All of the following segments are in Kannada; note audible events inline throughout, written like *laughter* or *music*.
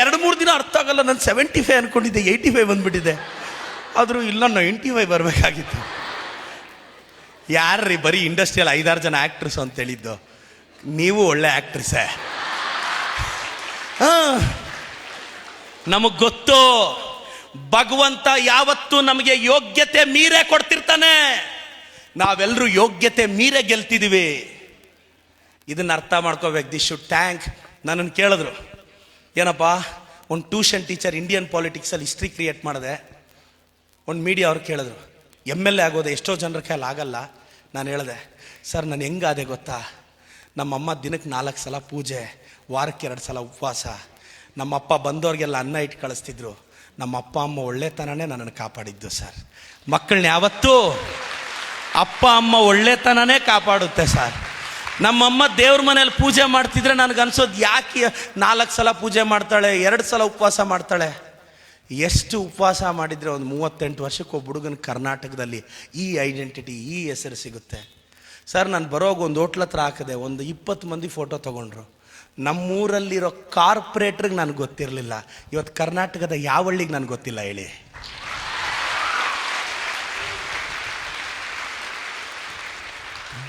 ಎರಡು ಮೂರು ದಿನ ಅರ್ಥ ಆಗಲ್ಲ, ನಾನು ಸೆವೆಂಟಿ ಫೈವ್ ಅನ್ಕೊಂಡಿದ್ದೆ ಏಯ್ಟಿ ಫೈವ್ ಬಂದ್ಬಿಟ್ಟಿದೆ. ಆದರೂ ಇಲ್ಲ ನೈಂಟಿ ಫೈವ್ ಬರಬೇಕಾಗಿತ್ತು. ಯಾರ್ರೀ ಬರೀ ಇಂಡಸ್ಟ್ರಿಯಲ್ ಐದಾರು ಜನ ಆ್ಯಕ್ಟ್ರಸ್ ಅಂತ ಹೇಳಿದ್ದು? ನೀವು ಒಳ್ಳೆ ಆ್ಯಕ್ಟ್ರಸ್ಸೇ ನಮಗೆ ಗೊತ್ತು, ಭಗವಂತ ಯಾವತ್ತೂ ನಮಗೆ ಯೋಗ್ಯತೆ ಮೀರೆ ಕೊಡ್ತಿರ್ತಾನೆ. ನಾವೆಲ್ಲರೂ ಯೋಗ್ಯತೆ ಮೀರೆ ಗೆಲ್ತಿದ್ದೀವಿ ಇದನ್ನ ಅರ್ಥ ಮಾಡ್ಕೋಬೇಕು ದಿಸ್ ಶುಡ್ ಟ್ಯಾಂಕ್ ನನ್ನನ್ನು ಕೇಳಿದ್ರು. ಏನಪ್ಪ, ಒಂದು ಟ್ಯೂಷನ್ ಟೀಚರ್ ಇಂಡಿಯನ್ ಪಾಲಿಟಿಕ್ಸಲ್ಲಿ ಹಿಸ್ಟ್ರಿ ಕ್ರಿಯೇಟ್ ಮಾಡಿದೆ. ಒಂದು ಮೀಡಿಯಾ ಅವ್ರು ಕೇಳಿದ್ರು ಎಂ ಎಲ್ ಎ ಆಗೋದೆ ಎಷ್ಟೋ ಜನರ ಕೈಯಲ್ಲಿ ಆಗಲ್ಲ. ನಾನು ಹೇಳಿದೆ, ಸರ್, ನಾನು ಹೆಂಗಾದೆ ಗೊತ್ತಾ? ನಮ್ಮಮ್ಮ ದಿನಕ್ಕೆ ನಾಲ್ಕು ಸಲ ಪೂಜೆ, ವಾರಕ್ಕೆ ಎರಡು ಸಲ ಉಪವಾಸ. ನಮ್ಮಪ್ಪ ಬಂದವ್ರಿಗೆಲ್ಲ ಅನ್ನ ಇಟ್ಟು ಕಳಿಸ್ತಿದ್ರು. ನಮ್ಮ ಅಪ್ಪ ಅಮ್ಮ ಒಳ್ಳೆತನನೇ ನನ್ನನ್ನು ಕಾಪಾಡಿದ್ದು, ಸರ್. ಮಕ್ಕಳನ್ನ ಯಾವತ್ತೂ ಅಪ್ಪ, ಅಮ್ಮ ಒಳ್ಳೆತನನೇ ಕಾಪಾಡುತ್ತೆ, ಸರ್. ನಮ್ಮಮ್ಮ ದೇವ್ರ ಮನೇಲಿ ಪೂಜೆ ಮಾಡ್ತಿದ್ರೆ ನನಗೆ ಅನ್ಸೋದು ಯಾಕೆ ನಾಲ್ಕು ಸಲ ಪೂಜೆ ಮಾಡ್ತಾಳೆ, ಎರಡು ಸಲ ಉಪವಾಸ ಮಾಡ್ತಾಳೆ? ಎಷ್ಟು ಉಪವಾಸ ಮಾಡಿದರೆ ಒಂದು ಮೂವತ್ತೆಂಟು ವರ್ಷಕ್ಕೆ ಒಬ್ಬ ಹುಡುಗನ ಕರ್ನಾಟಕದಲ್ಲಿ ಈ ಐಡೆಂಟಿಟಿ, ಈ ಹೆಸರು ಸಿಗುತ್ತೆ. ಸರ್, ನಾನು ಬರೋಗಿ ಒಂದು ಹೋಟ್ಲ ಹತ್ರ ಹಾಕಿದೆ, ಒಂದು ಇಪ್ಪತ್ತು ಮಂದಿ ಫೋಟೋ ತೊಗೊಂಡ್ರು. ನಮ್ಮೂರಲ್ಲಿರೋ ಕಾರ್ಪೊರೇಟ್ರಿಗೆ ನನಗೆ ಗೊತ್ತಿರಲಿಲ್ಲ. ಇವತ್ತು ಕರ್ನಾಟಕದ ಯಾವ ಹಳ್ಳಿಗೆ ನನಗೆ ಗೊತ್ತಿಲ್ಲ ಹೇಳಿ.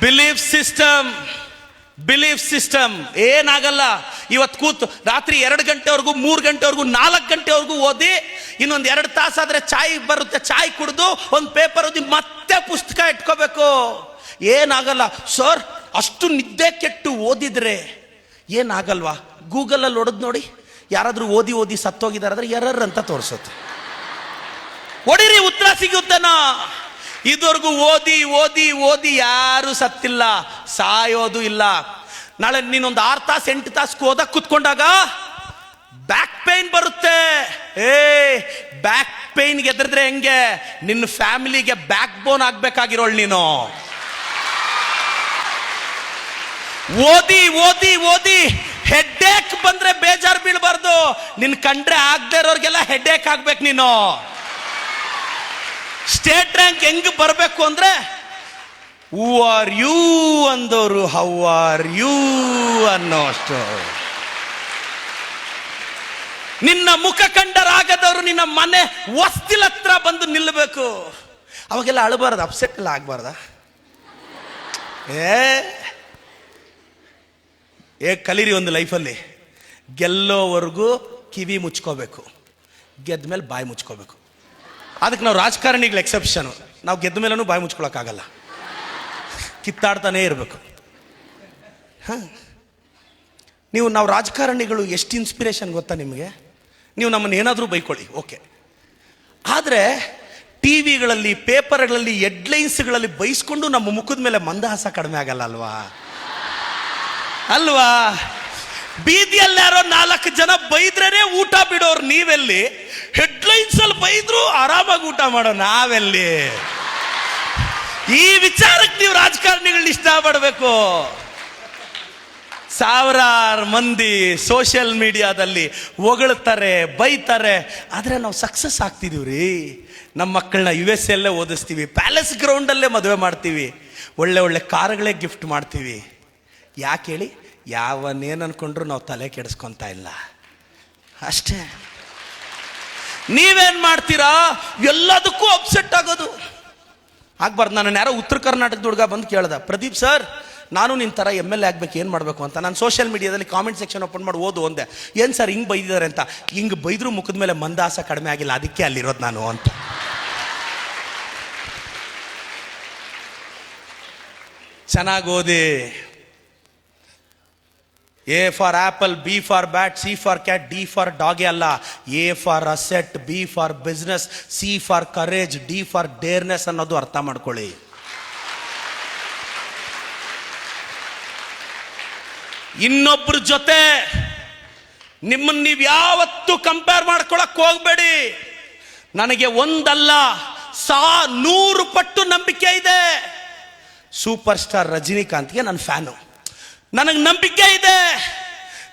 Belief system belief system. ಏನಾಗಲ್ಲ ಇವತ್ತು ಕೂತು ರಾತ್ರಿ ಎರಡು ಗಂಟೆವರೆಗೂ, ಮೂರು ಗಂಟೆವರೆಗೂ, ನಾಲ್ಕು ಗಂಟೆವರೆಗೂ ಓದಿ, ಇನ್ನೊಂದು ಎರಡು ತಾಸಾದರೆ ಚಾಯ್ ಬರುತ್ತೆ, ಚಾಯ್ ಕುಡಿದು ಒಂದು ಪೇಪರ್ ಓದಿ ಮತ್ತೆ ಪುಸ್ತಕ ಇಟ್ಕೋಬೇಕು. ಏನಾಗಲ್ಲ, ಸರ್, ಅಷ್ಟು ನಿದ್ದೆ ಕೆಟ್ಟು ಓದಿದ್ರೆ ಏನಾಗಲ್ವಾ? ಗೂಗಲಲ್ಲಿ ಹೊಡೆದು ನೋಡಿ, ಯಾರಾದರೂ ಓದಿ ಓದಿ ಸತ್ತೋಗಿದಾರಾದ್ರೆ ಎರರ್ ಅಂತ ತೋರಿಸುತ್ತೆ. ಹೊಡಿರಿ ಉತ್ತರ ಸಿಗುತ್ತನ ಇದುವರೆಗೂ ಓದಿ ಓದಿ ಓದಿ ಯಾರು ಸತ್ತಿಲ್ಲ, ಸಾಯೋದು ಇಲ್ಲ. ನಾಳೆ ನೀನೊಂದು ಆರು ತಾಸು, ಎಂಟು ತಾಸು ಓದಕ್ ಕುತ್ಕೊಂಡಾಗ ಬ್ಯಾಕ್ ಪೇನ್ ಬರುತ್ತೆ. ಏ ಬ್ಯಾಕ್ ಪೇನ್ ಗೆದ್ರಿದ್ರೆ ಹೆಂಗೆ? ನಿನ್ನ ಫ್ಯಾಮಿಲಿಗೆ ಬ್ಯಾಕ್ ಬೋನ್ ಆಗ್ಬೇಕಾಗಿರೋಳು ನೀನು. ಓದಿ ಓದಿ ಓದಿ ಹೆಡ್ಡೇಕ್ ಬಂದ್ರೆ ಬೇಜಾರು ಬೀಳಬಾರ್ದು. ನಿನ್ ಕಂಡ್ರೆ ಆಗದೆ ಇರೋರ್ಗೆಲ್ಲ ಹೆಡ್ಡೇಕ್ ಆಗ್ಬೇಕು ನೀನು. ಸ್ಟೇಟ್ ರ್ಯಾಂಕ್ ಹೆಂಗ್ ಬರಬೇಕು ಅಂದ್ರೆ ಹೂ ಆರ್ ಯು ಅಂದವರು ಹೌ ಆರ್ ಯು ಅನ್ನೋ ಅಷ್ಟು ನಿನ್ನ ಮುಖ ಕಂಡರಾಗದವರು ನಿನ್ನ ಮನೆ ವಸ್ತಿಲ ಹತ್ರ ಬಂದು ನಿಲ್ಲಬೇಕು ಅವಾಗೆಲ್ಲ ಅಳಬಾರ್ದು ಅಪ್ಸೆಟ್ ಎಲ್ಲ ಆಗ್ಬಾರ್ದ? ಏ ಏ, ಕಲೀರಿ ಒಂದು ಲೈಫಲ್ಲಿ. ಗೆಲ್ಲೋವರೆಗೂ ಕಿವಿ ಮುಚ್ಕೋಬೇಕು. ಗೆದ್ದ ಮೇಲೆ ಬಾಯಿ ಮುಚ್ಕೋಬೇಕು. ಅದಕ್ಕೆ ನಾವು ರಾಜಕಾರಣಿಗಳ ಎಕ್ಸೆಪ್ಷನು ನಾವು ಗೆದ್ದ ಮೇಲೂ ಬಾಯಿ ಮುಚ್ಕೊಳಕ್ಕಾಗಲ್ಲ. ಕಿತ್ತಾಡ್ತಾನೇ ಇರಬೇಕು. ಹಾಂ. ನೀವು ನಾವು ರಾಜಕಾರಣಿಗಳು ಎಷ್ಟು ಇನ್ಸ್ಪಿರೇಷನ್ ಗೊತ್ತಾ ನಿಮಗೆ? ನೀವು ನಮ್ಮನ್ನು ಏನಾದರೂ ಬೈಕೊಳ್ಳಿ, ಓಕೆ. ಆದರೆ ಟಿ ವಿಗಳಲ್ಲಿ ಪೇಪರ್ಗಳಲ್ಲಿ, ಹೆಡ್ಲೈನ್ಸ್ಗಳಲ್ಲಿ ಬೈಸ್ಕೊಂಡು ನಮ್ಮ ಮುಖದ ಮೇಲೆ ಮಂದಹಾಸ ಕಡಿಮೆ ಆಗಲ್ಲ ಅಲ್ವಾ? ಅಲ್ವಾ? ಬೀದಿಯಲ್ಲಿ ಯಾರೋ ನಾಲ್ಕು ಜನ ಬೈದ್ರೇ ಊಟ ಬಿಡೋರು ನೀವೆಲ್ಲಿ? ಹೆಡ್ಲೈನ್ಸ್ ಅಲ್ಲಿ ಬೈದ್ರು ಆರಾಮಾಗಿ ಊಟ ಮಾಡೋ ನಾವೆಲ್ಲಿ? ಈ ವಿಚಾರಕ್ಕೆ ನೀವು ರಾಜಕಾರಣಿಗಳನ್ನ ಇಷ್ಟಪಡಬೇಕು ಸಾವಿರಾರು ಮಂದಿ ಸೋಷಿಯಲ್ ಮೀಡಿಯಾದಲ್ಲಿ ಹೊಗಳ್ತಾರೆ, ಬೈತಾರೆ. ಆದರೆ ನಾವು ಸಕ್ಸಸ್ ಆಗ್ತಿದೀವಿ ರೀ ನಮ್ಮ ಮಕ್ಕಳನ್ನ ಯು ಎಸ್ ಎಲ್ಲೇ ಓದಿಸ್ತೀವಿ, ಪ್ಯಾಲೇಸ್ ಗ್ರೌಂಡಲ್ಲೇ ಮದುವೆ ಮಾಡ್ತೀವಿ. ಒಳ್ಳೆ ಒಳ್ಳೆ ಕಾರುಗಳೇ ಗಿಫ್ಟ್ ಮಾಡ್ತೀವಿ. ಯಾಕೆ ಹೇಳಿ? ಯಾವನ್ನೇನು ಅನ್ಕೊಂಡ್ರು ನಾವು ತಲೆ ಕೆಡಿಸ್ಕೊತಾ ಇಲ್ಲ. ಅಷ್ಟೇ. ನೀವೇನ್ ಮಾಡ್ತೀರಾ? ಎಲ್ಲದಕ್ಕೂ ಅಪ್ಸೆಟ್ ಆಗೋದು. ಆಗ್ಬಾರ್ದು, ನಾನು ಯಾರೋ ಉತ್ತರ ಕರ್ನಾಟಕದ ಹುಡುಗ ಬಂದು ಕೇಳ್ದ, ಪ್ರದೀಪ್ ಸರ್ ನಾನು ನಿನ್ನ ಥರ ಎಂ ಎಲ್ ಎ ಆಗ್ಬೇಕು, ಏನು ಮಾಡಬೇಕು ಅಂತ. ನಾನು ಸೋಷಿಯಲ್ ಮೀಡಿಯಾದಲ್ಲಿ ಕಾಮೆಂಟ್ ಸೆಕ್ಷನ್ ಓಪನ್ ಮಾಡಿ ಓದು ಒಂದೆ ಏನು ಸರ್ ಹಿಂಗೆ ಬೈದಿದ್ದಾರೆ ಅಂತ? ಹಿಂಗೆ ಬೈದ್ರು ಮುಖದ ಮೇಲೆ ಮಂದಾಸ ಕಡಿಮೆ ಆಗಿಲ್ಲ, ಅದಕ್ಕೆ ಅಲ್ಲಿರೋದು ನಾನು ಅಂತ. ಚೆನ್ನಾಗಿ ಓದಿ. A for apple B for bat C for cat D for ಡಾಗೆ ಅಲ್ಲ. A for asset B for business C for courage D for dareness ಅನ್ನೋದು ಅರ್ಥ ಮಾಡ್ಕೊಳ್ಳಿ. ಇನ್ನೊಬ್ರ ಜೊತೆ ನಿಮ್ಮನ್ನ ನೀವು ಯಾವತ್ತೂ ಕಂಪೇರ್ ಮಾಡ್ಕೊಳಕ್ ಹೋಗ್ಬೇಡಿ. ನನಗೆ ಒಂದಲ್ಲ, ಸಾ ನೂರು ಪಟ್ಟು ನಂಬಿಕೆ ಇದೆ. ಸೂಪರ್ ಸ್ಟಾರ್ ರಜನಿಕಾಂತ್ಗೆ ನನ್ನ ಫ್ಯಾನು ನನಗೆ ನಂಬಿಕೆ ಇದೆ.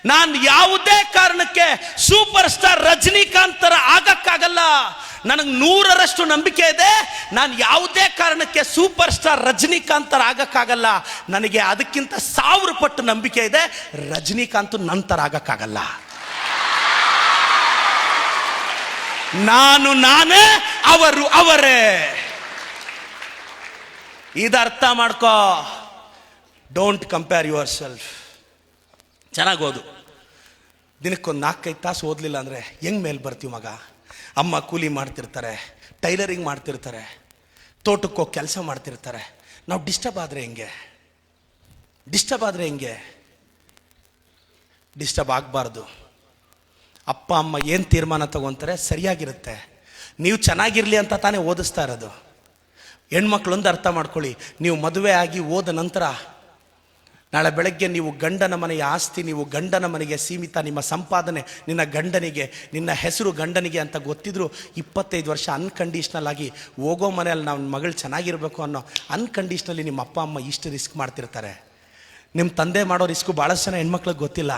ನಾನು ಯಾವುದೇ ಕಾರಣಕ್ಕೆ ಸೂಪರ್ ಸ್ಟಾರ್ ರಜನಿಕಾಂತ್ ತರ ಆಗಕ್ಕಾಗಲ್ಲ. ನನಗೆ ನೂರರಷ್ಟು ನಂಬಿಕೆ ಇದೆ. ನಾನು ಯಾವುದೇ ಕಾರಣಕ್ಕೆ ಸೂಪರ್ ಸ್ಟಾರ್ ರಜನಿಕಾಂತ್ ಥರ ಆಗಕ್ಕಾಗಲ್ಲ. ನನಗೆ ಅದಕ್ಕಿಂತ ಸಾವಿರ ಪಟ್ಟು ನಂಬಿಕೆ ಇದೆ. ರಜನಿಕಾಂತ್ ನಂತರ ಆಗಕ್ಕಾಗಲ್ಲ. ನಾನು ನಾನೇ, ಅವರು ಅವರೇ. ಇದರ್ಥ ಮಾಡ್ಕೋ. ಡೋಂಟ್ ಕಂಪೇರ್ ಯುವರ್ ಸೆಲ್ಫ್ ಚೆನ್ನಾಗಿ ಓದು ದಿನಕ್ಕೊಂದು ನಾಲ್ಕೈದು ತಾಸು ಓದಲಿಲ್ಲ ಅಂದರೆ ಹೆಂಗ್ ಮೇಲೆ ಬರ್ತೀವಿ ಮಗ? ಅಮ್ಮ ಕೂಲಿ ಮಾಡ್ತಿರ್ತಾರೆ, ಟೈಲರಿಂಗ್ ಮಾಡ್ತಿರ್ತಾರೆ, ತೋಟಕ್ಕೆ ಹೋಗಿ ಕೆಲಸ ಮಾಡ್ತಿರ್ತಾರೆ. ನಾವು ಡಿಸ್ಟರ್ಬ್ ಆದರೆ ಹೆಂಗೆ? ಡಿಸ್ಟರ್ಬ್ ಆದರೆ ಹೆಂಗೆ? ಡಿಸ್ಟರ್ಬ್ ಆಗಬಾರ್ದು. ಅಪ್ಪ, ಅಮ್ಮ ಏನು ತೀರ್ಮಾನ ತಗೊತಾರೆ ಸರಿಯಾಗಿರುತ್ತೆ. ನೀವು ಚೆನ್ನಾಗಿರಲಿ ಅಂತ ತಾನೇ ಓದಿಸ್ತಾ ಇರೋದು. ಹೆಣ್ಮಕ್ಳೊಂದು ಅರ್ಥ ಮಾಡ್ಕೊಳ್ಳಿ, ನೀವು ಮದುವೆ ಆಗಿ ಓದ ನಂತರ ನಾಳೆ ಬೆಳಗ್ಗೆ ನೀವು ಗಂಡನ ಮನೆಯ ಆಸ್ತಿ, ನೀವು ಗಂಡನ ಮನೆಗೆ ಸೀಮಿತ ನಿಮ್ಮ ಸಂಪಾದನೆ, ನಿನ್ನ ಗಂಡನಿಗೆ, ನಿನ್ನ ಹೆಸರು ಗಂಡನಿಗೆ ಅಂತ ಗೊತ್ತಿದ್ರು ಇಪ್ಪತ್ತೈದು ವರ್ಷ ಅನ್ಕಂಡೀಷ್ನಲ್ ಆಗಿ ಹೋಗೋ ಮನೆಯಲ್ಲಿ ನಾವು ಮಗಳು ಚೆನ್ನಾಗಿರಬೇಕು ಅನ್ನೋ ಅನ್ಕಂಡೀಷ್ನಲ್ಲಿ ನಿಮ್ಮ ಅಪ್ಪ, ಅಮ್ಮ ಇಷ್ಟು ರಿಸ್ಕ್ ಮಾಡ್ತಿರ್ತಾರೆ. ನಿಮ್ಮ ತಂದೆ ಮಾಡೋ ರಿಸ್ಕು ಭಾಳಷ್ಟು ಜನ ಹೆಣ್ಮಕ್ಳಿಗೆ ಗೊತ್ತಿಲ್ಲ.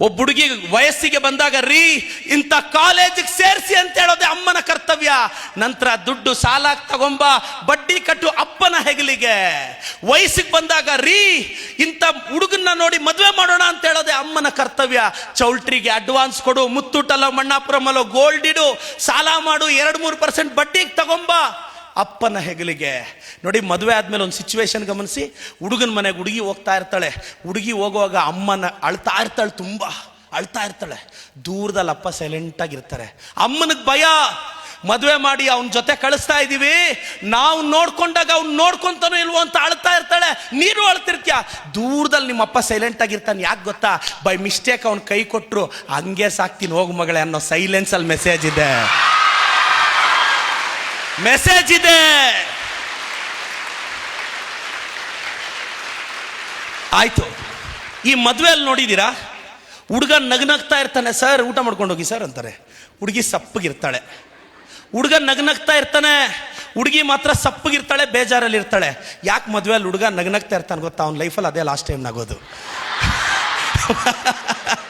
ಒಬ್ಬ ಹುಡುಗಿ ವಯಸ್ಸಿಗೆ ಬಂದಾಗ, ರೀ, ಇಂಥ ಕಾಲೇಜಿಗೆ ಸೇರಿಸಿ ಅಂತ ಹೇಳೋದೇ ಅಮ್ಮನ ಕರ್ತವ್ಯ. ನಂತರ ದುಡ್ಡು ಸಾಲ ತಗೊಂಬ, ಬಡ್ಡಿ ಕಟ್ಟು ಅಪ್ಪನ ಹೆಗಲಿಗೆ. ವಯಸ್ಸಿಗೆ ಬಂದಾಗ, ರೀ, ಇಂಥ ಹುಡುಗನ್ನ ನೋಡಿ ಮದುವೆ ಮಾಡೋಣ ಅಂತ ಹೇಳೋದೇ ಅಮ್ಮನ ಕರ್ತವ್ಯ. ಚೌಲ್ಟ್ರಿಗೆ ಅಡ್ವಾನ್ಸ್ ಕೊಡು, ಮುತ್ತೂಟಲ್ಲೋ ಮಣ್ಣಾಪುರಮಲ್ಲೋ ಗೋಲ್ಡ್ ಇಡು, ಸಾಲ ಮಾಡು, ಎರಡು ಮೂರು ಪರ್ಸೆಂಟ್ ಬಡ್ಡಿಗೆ ತಗೊಂಬ. ಅಪ್ಪನ ಹೆಗಲಿಗೆ. ನೋಡಿ, ಮದುವೆ ಆದಮೇಲೆ ಒಂದು ಸಿಚುವೇಶನ್ ಗಮನಿಸಿ. ಹುಡುಗನ ಮನೆಗೆ ಹುಡುಗಿ ಹೋಗ್ತಾ ಇರ್ತಾಳೆ. ಹುಡುಗಿ ಹೋಗುವಾಗ ಅಮ್ಮನ ಅಳ್ತಾ ಇರ್ತಾಳೆ ತುಂಬ. ಅಳ್ತಾ ಇರ್ತಾಳೆ. ದೂರದಲ್ಲಿ ಅಪ್ಪ ಸೈಲೆಂಟಾಗಿರ್ತಾರೆ ಅಮ್ಮನಿಗೆ ಭಯ. ಮದುವೆ ಮಾಡಿ ಅವನ ಜೊತೆ ಕಳಿಸ್ತಾ ಇದ್ದೀವಿ ನಾವು ನೋಡ್ಕೊಂಡಾಗ ಅವ್ನು ನೋಡ್ಕೊಂತಾನೋ ಇಲ್ವೋ ಅಂತ ಅಳ್ತಾ ಇರ್ತಾಳೆ. ನೀನು ಅಳ್ತಿರ್ತೀಯ? ದೂರದಲ್ಲಿ ನಿಮ್ಮ ಅಪ್ಪ ಸೈಲೆಂಟ್ ಆಗಿರ್ತಾನೆ ಯಾಕೆ ಗೊತ್ತಾ? ಬೈ ಮಿಸ್ಟೇಕ್ ಅವ್ನು ಕೈ ಕೊಟ್ಟರು ಹಂಗೆ ಸಾಕ್ತೀನಿ, ಹೋಗು ಮಗಳೇ ಅನ್ನೋ ಸೈಲೆನ್ಸಲ್ಲಿ ಮೆಸೇಜ್ ಇದೆ. ಮೆಸೇಜ್ ಇದೆ. ಆಯ್ತು. ಈ ಮದುವೆಯಲ್ಲಿ ನೋಡಿದ್ದೀರಾ? ಹುಡುಗ ನಗ್ನಗ್ತಾ ಇರ್ತಾನೆ, ಸರ್, ಊಟ ಮಾಡ್ಕೊಂಡು ಹೋಗಿ ಸರ್, ಅಂತಾರೆ. ಹುಡುಗಿ ಸಪ್ಪಗಿರ್ತಾಳೆ. ಹುಡುಗ ನಗ್ನಗ್ತಾ ಇರ್ತಾನೆ, ಹುಡುಗಿ ಮಾತ್ರ ಸಪ್ಪಗಿರ್ತಾಳೆ ಬೇಜಾರಲ್ಲಿ ಇರ್ತಾಳೆ ಯಾಕೆ ಮದುವೆಯಲ್ಲಿ ಹುಡುಗ ನಗ್ನಗ್ತಾ ಇರ್ತಾನೆ ಗೊತ್ತಾ? ಅವ್ನ ಲೈಫಲ್ಲಿ ಅದೇ ಲಾಸ್ಟ್ ಟೈಮ್ ನಗೋದು. *laughs*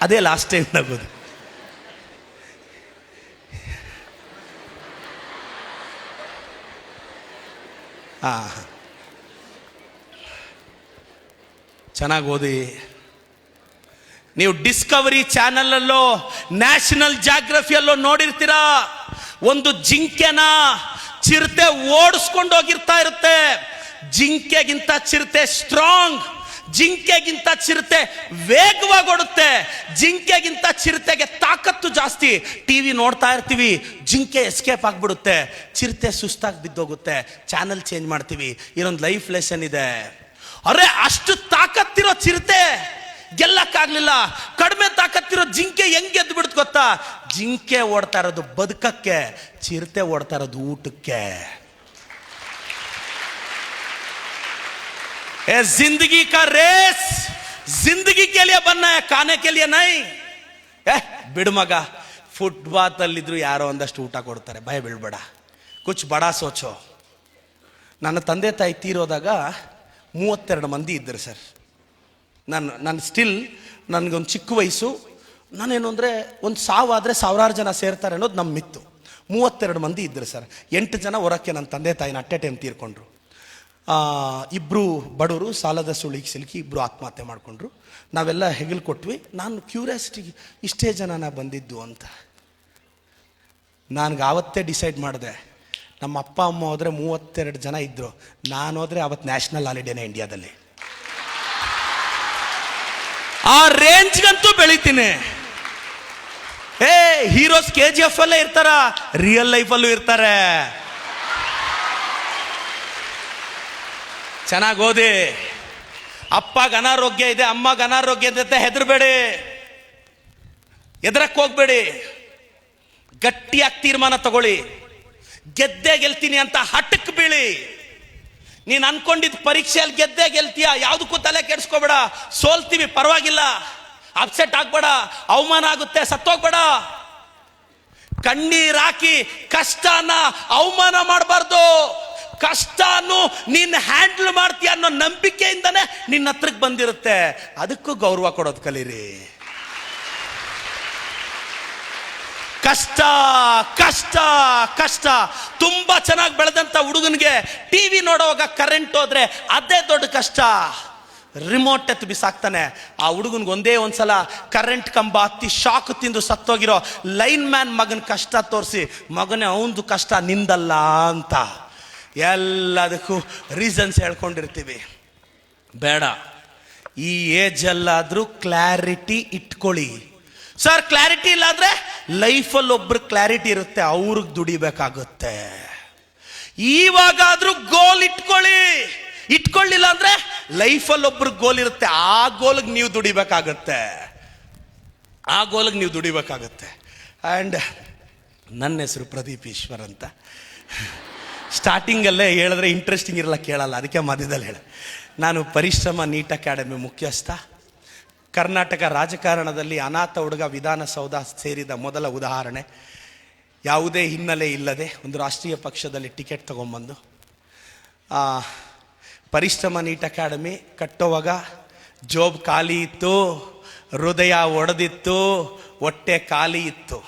ಅದೇ ಲಾಸ್ಟ್ ಟೈಮ್ ನಗೋದು. ಹಾಂ ಚೆನ್ನಾಗಿ ಓದಿ. ನೀವು ಡಿಸ್ಕವರಿ ಚಾನಲಲ್ಲೋ, ನ್ಯಾಷನಲ್ ಜಾಗ್ರಫಿಯಲ್ಲೋ ನೋಡಿರ್ತೀರಾ? ಒಂದು ಜಿಂಕೆನ ಚಿರತೆ ಓಡಿಸ್ಕೊಂಡು ಹೋಗಿರ್ತಾ ಇರುತ್ತೆ. ಜಿಂಕೆಗಿಂತ ಚಿರತೆ ಸ್ಟ್ರಾಂಗ್ ಜಿಂಕೆಗಿಂತ ಚಿರತೆ ವೇಗವಾಗಿ ಓಡುತ್ತೆ ಜಿಂಕೆಗಿಂತ ಚಿರತೆಗೆ ತಾಕತ್ತು ಜಾಸ್ತಿ. ಟಿವಿ ನೋಡ್ತಾ ಇರ್ತೀವಿ, ಜಿಂಕೆ ಎಸ್ಕೇಪ್ ಆಗಿಬಿಡುತ್ತೆ. ಚಿರತೆ ಸುಸ್ತಾಗಿ ಬಿದ್ದೋಗುತ್ತೆ. ಚಾನಲ್ ಚೇಂಜ್ ಮಾಡ್ತೀವಿ. ಇನ್ನೊಂದು ಲೈಫ್ ಲೆಸನ್ ಇದೆ. ಅರೆ, ಅಷ್ಟು ತಾಕತ್ತಿರೋ ಚಿರತೆ ಗೆಲ್ಲಕ್ಕಾಗ್ಲಿಲ್ಲ ಕಡಿಮೆ ತಾಕತ್ತಿರೋ ಜಿಂಕೆ ಹೆಂಗೆ ಎದ್ದು ಗೊತ್ತಾ? ಜಿಂಕೆ ಓಡ್ತಾ ಇರೋದು ಬದುಕಕ್ಕೆ, ಚಿರತೆ ಓಡ್ತಾ ಇರೋದು ಊಟಕ್ಕೆ. ए जिंदगी का रेस जिंदगी के लिए बनना है खाने के लिए नहीं ಏ ಬಿಡು ಮಗ ಫುಟ್ಬಾತ್ ಅಲ್ಲಿದ್ರು ಯಾರೋ ಒಂದಷ್ಟು ಊಟ ಕೊಡ್ತಾರೆ ಭಯ ಬೀಳ್ಬೇಡ ಕುಚ್ ಬಡ ಸೋಚೋ ನನ್ನ ತಂದೆ ತಾಯಿ ತೀರೋದಾಗ ಮೂವತ್ತೆರಡು ಮಂದಿ ಇದ್ದರು ಸರ್ ನಾನು ನಾನು ಸ್ಟಿಲ್ ನನಗೊಂದು ಚಿಕ್ಕ ವಯಸ್ಸು ನಾನೇನು ಅಂದರೆ ಒಂದು ಸಾವಾದರೆ ಸಾವಿರಾರು ಜನ ಸೇರ್ತಾರೆ ಅನ್ನೋದು ನಮ್ಮ ಮಿತ್ತು ಮೂವತ್ತೆರಡು ಮಂದಿ ಇದ್ದರು ಸರ್ ಎಂಟು ಜನ ಹೊರಕ್ಕೆ ನನ್ನ ತಂದೆ ತಾಯಿನ ಅಟ್ಟೆ ಟೈಮ್ ತೀರ್ಕೊಂಡ್ರು ಇಬ್ಬರು ಬಡವರು ಸಾಲದ ಸುಳಿಗೆ ಸಿಲುಕಿ ಇಬ್ಬರು ಆತ್ಮಹತ್ಯೆ ಮಾಡಿಕೊಂಡ್ರು. ನಾವೆಲ್ಲ ಹೆಗಲು ಕೊಟ್ವಿ, ನಾನು ಕ್ಯೂರಿಯಾಸಿಟಿಗೆ ಇಷ್ಟೇ ಜನನ ಬಂದಿದ್ದು ಅಂತ. ನನಗೆ ಆವತ್ತೇ ಡಿಸೈಡ್ ಮಾಡಿದೆ, ನಮ್ಮ ಅಪ್ಪ, ಅಮ್ಮ ಹೋದರೆ ಮೂವತ್ತೆರಡು ಜನ ಇದ್ದರು ನಾನು ಹೋದರೆ ಅವತ್ತು ನ್ಯಾಷನಲ್ ಹಾಲಿಡೇನೆ ಇಂಡಿಯಾದಲ್ಲಿ ಆ ರೇಂಜ್ಗಂತೂ ಬೆಳಿತೀನಿ. ಏ ಹೀರೋಸ್ ಕೆ ಜಿ ಎಫ್ ಅಲ್ಲೇ ಇರ್ತಾರ? ರಿಯಲ್ ಲೈಫಲ್ಲೂ ಇರ್ತಾರೆ. ಚೆನ್ನಾಗಿ ಓದಿ. ಅಪ್ಪಗೆ ಅನಾರೋಗ್ಯ ಇದೆ ಅಮ್ಮಗೆ ಅನಾರೋಗ್ಯ ಇದೆ ಹೆದರ್ಬೇಡಿ. ಎದ್ರಕ್ಕೆ ಹೋಗ್ಬೇಡಿ. ಗಟ್ಟಿಯಾಗಿ ತೀರ್ಮಾನ ತಗೊಳ್ಳಿ. ಗೆದ್ದೆ ಗೆಲ್ತೀನಿ ಅಂತ ಹಠಕ್ಕೆ ಬೀಳಿ. ನೀನು ಅನ್ಕೊಂಡಿದ್ ಪರೀಕ್ಷೆಯಲ್ಲಿ ಗೆದ್ದೆ ಗೆಲ್ತೀಯ? ಯಾವುದಕ್ಕೂ ತಲೆ ಕೆಡಿಸ್ಕೋಬೇಡ. ಸೋಲ್ತೀವಿ, ಪರವಾಗಿಲ್ಲ. ಅಪ್ಸೆಟ್ ಆಗ್ಬೇಡ. ಅವಮಾನ ಆಗುತ್ತೆ, ಸತ್ತೋಗ್ಬೇಡ. ಕಣ್ಣೀರಾಕಿ ಕಷ್ಟನ ಅವಮಾನ ಮಾಡಬಾರ್ದು. ಕಷ್ಟನು ನೀನು ಹ್ಯಾಂಡಲ್ ಮಾಡ್ತೀಯ ಅನ್ನೋ ನಂಬಿಕೆಯಿಂದನೇ ನಿನ್ನ ಹತ್ರಕ್ಕೆ ಬಂದಿರುತ್ತೆ. ಅದಕ್ಕೂ ಗೌರವ ಕೊಡೋದು ಕಲೀರಿ. ಕಷ್ಟ ಕಷ್ಟ ಕಷ್ಟ. ತುಂಬಾ ಚೆನ್ನಾಗಿ ಬೆಳೆದಂಥ ಹುಡುಗನಿಗೆ ಟಿವಿ ನೋಡೋವಾಗ ಕರೆಂಟ್ ಹೋದ್ರೆ ಅದೇ ದೊಡ್ಡ ಕಷ್ಟ. ರಿಮೋಟ್ ಎತ್ತು ಬಿಸಾಕ್ತಾನೆ. ಆ ಹುಡುಗನ್ಗೆ ಒಂದೇ ಒಂದ್ಸಲ ಕರೆಂಟ್ ಕಂಬ ಹತ್ತಿ ಶಾಕ್ ತಿಂದು ಸತ್ತೋಗಿರೋ ಲೈನ್ ಮ್ಯಾನ್ ಮಗನ ಕಷ್ಟ ತೋರಿಸಿ, ಮಗನೇ ಅವನದು ಕಷ್ಟ ನಿಂದಲ್ಲ ಅಂತ. ಎಲ್ಲದಕ್ಕೂ ರೀಸನ್ಸ್ ಹೇಳ್ಕೊಂಡಿರ್ತೀವಿ. ಬೇಡ. ಈ ಏಜಲ್ಲಾದರೂ ಕ್ಲಾರಿಟಿ ಇಟ್ಕೊಳ್ಳಿ. ಸರ್ ಕ್ಲಾರಿಟಿ ಇಲ್ಲ ಅಂದ್ರೆ ಲೈಫಲ್ಲಿ ಒಬ್ರು ಕ್ಲಾರಿಟಿ ಇರುತ್ತೆ, ಅವ್ರಿಗೆ ದುಡಿಬೇಕಾಗುತ್ತೆ. ಇವಾಗಾದರೂ ಗೋಲ್ ಇಟ್ಕೊಳ್ಳಿ. ಇಟ್ಕೊಳ್ಳಿಲ್ಲ ಅಂದ್ರೆ ಲೈಫಲ್ಲಿ ಒಬ್ರು ಗೋಲ್ ಇರುತ್ತೆ, ಆ ಗೋಲ್ಗೆ ನೀವು ದುಡಿಬೇಕಾಗತ್ತೆ. ಆ ಗೋಲ್ಗೆ ನೀವು ದುಡಿಬೇಕಾಗತ್ತೆ. ಆ್ಯಂಡ್ ನನ್ನ ಹೆಸರು ಪ್ರದೀಪ್ ಈಶ್ವರ್ ಅಂತ. ಸ್ಟಾರ್ಟಿಂಗಲ್ಲೇ ಹೇಳಿದ್ರೆ ಇಂಟ್ರೆಸ್ಟಿಂಗ್ ಇರಲ್ಲ, ಕೇಳಲ್ಲ. ಅದಕ್ಕೆ ಮಧ್ಯದಲ್ಲಿ ಹೇಳ. ನಾನು ಪರಿಶ್ರಮ, ನೀಟ್ ಅಕಾಡೆಮಿ ಮುಖ್ಯಸ್ಥ. ಕರ್ನಾಟಕ ರಾಜಕಾರಣದಲ್ಲಿ ಅನಾಥ ಹುಡುಗ ವಿಧಾನಸೌಧ ಸೇರಿದ ಮೊದಲ ಉದಾಹರಣೆ. ಯಾವುದೇ ಹಿನ್ನೆಲೆ ಇಲ್ಲದೆ ಒಂದು ರಾಷ್ಟ್ರೀಯ ಪಕ್ಷದಲ್ಲಿ ಟಿಕೆಟ್ ತೊಗೊಂಬಂದು ಪರಿಶ್ರಮ, ನೀಟ್ ಅಕಾಡೆಮಿ ಕಟ್ಟುವಾಗ ಜೋಬ್ ಖಾಲಿ ಇತ್ತು, ಹೃದಯ ಒಡೆದಿತ್ತು, ಹೊಟ್ಟೆ ಖಾಲಿ ಇತ್ತು.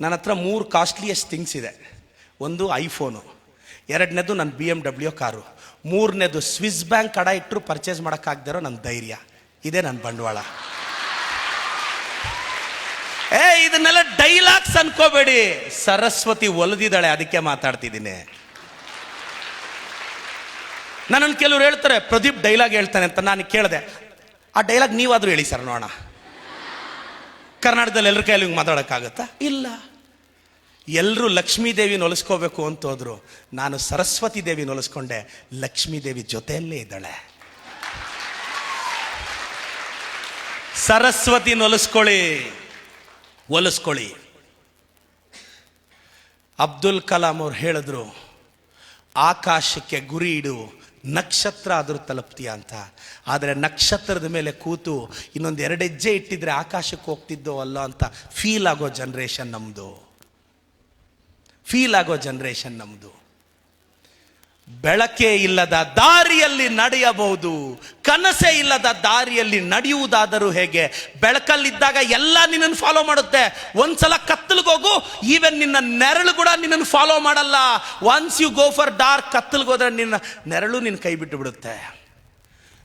ನನ್ನ ಹತ್ರ ಮೂರು ಕಾಸ್ಟ್ಲಿಯಸ್ಟ್ ಥಿಂಗ್ಸ್ ಇದೆ. ಒಂದು ಐಫೋನು ಎರಡನೇದು ನನ್ನ ಬಿ ಎಂ ಡಬ್ಲ್ಯೂ ಕಾರು. ಮೂರನೇದು ಸ್ವಿಸ್ ಬ್ಯಾಂಕ್ ಕಡ ಇಟ್ಟರು ಪರ್ಚೇಸ್ ಮಾಡೋಕ್ಕಾಗ್ದಿರೋ ನನ್ನ ಧೈರ್ಯ. ಇದೇ ನನ್ನ ಬಂಡವಾಳ. ಏ, ಇದನ್ನೆಲ್ಲ ಡೈಲಾಗ್ಸ್ ಅನ್ಕೋಬೇಡಿ. ಸರಸ್ವತಿ ಒಲಿದಿದ್ದಾಳೆ, ಅದಕ್ಕೆ ಮಾತಾಡ್ತಿದ್ದೀನಿ. ನನ್ನನ್ನು ಕೆಲವ್ರು ಹೇಳ್ತಾರೆ, ಪ್ರದೀಪ್ ಡೈಲಾಗ್ ಹೇಳ್ತಾನೆ ಅಂತ ನಾನು ಕೇಳಿದೆ. ಆ ಡೈಲಾಗ್ ನೀವಾದರೂ ಹೇಳಿ ಸರ್, ನೋಡೋಣ. ಕರ್ನಾಟಕದಲ್ಲಿ ಎಲ್ಲರ ಕೈಯಲ್ಲಿ ಮಾತಾಡೋಕ್ಕಾಗತ್ತಾ? ಇಲ್ಲ. ಎಲ್ಲರೂ ಲಕ್ಷ್ಮೀ ದೇವಿನ ಹೊಲಿಸ್ಕೋಬೇಕು ಅಂತ ಹೋದ್ರು. ನಾನು ಸರಸ್ವತಿ ದೇವಿನ ಹೊಲಿಸ್ಕೊಂಡೆ ಲಕ್ಷ್ಮೀ ದೇವಿ ಜೊತೆಯಲ್ಲೇ ಇದ್ದಾಳೆ. ಸರಸ್ವತಿನ ಒಲಿಸ್ಕೊಳ್ಳಿ. ಒಲಿಸ್ಕೊಳ್ಳಿ. ಅಬ್ದುಲ್ ಕಲಾಂ ಅವ್ರು ಹೇಳಿದ್ರು, ಆಕಾಶಕ್ಕೆ ಗುರಿ ಇಡು, ನಕ್ಷತ್ರ ಆದರೂ ತಲುಪ್ತೀಯ ಅಂತ. ಆದರೆ ನಕ್ಷತ್ರದ ಮೇಲೆ ಕೂತು ಇನ್ನೊಂದು ಎರಡು ಹೆಜ್ಜೆ ಇಟ್ಟಿದ್ರೆ ಆಕಾಶಕ್ಕೆ ಹೋಗ್ತಿದ್ದೋ ಅಲ್ಲ ಅಂತ ಫೀಲ್ ಆಗೋ ಜನ್ರೇಷನ್ ನಮ್ಮದು ಫೀಲ್ ಆಗೋ ಜನ್ರೇಷನ್ ನಮ್ಮದು ಬೆಳಕೇ ಇಲ್ಲದ ದಾರಿಯಲ್ಲಿ ನಡೆಯಬಹುದು, ಕನಸೇ ಇಲ್ಲದ ದಾರಿಯಲ್ಲಿ ನಡೆಯುವುದಾದರೂ ಹೇಗೆ? ಬೆಳಕಲ್ಲಿದ್ದಾಗ ಎಲ್ಲ ನಿನ್ನನ್ನು ಫಾಲೋ ಮಾಡುತ್ತೆ. ಒಂದ್ಸಲ ಕತ್ತಲ್ಗೋಗು ಈವನ್ ನಿನ್ನ ನೆರಳು ಕೂಡ ನಿನ್ನನ್ನು ಫಾಲೋ ಮಾಡಲ್ಲ. Once you go for dark ಕತ್ತಲ್ಗೋದ್ರೆ ನಿನ್ನ ನೆರಳು ನಿನ್ನ ಕೈ ಬಿಟ್ಟು ಬಿಡುತ್ತೆ.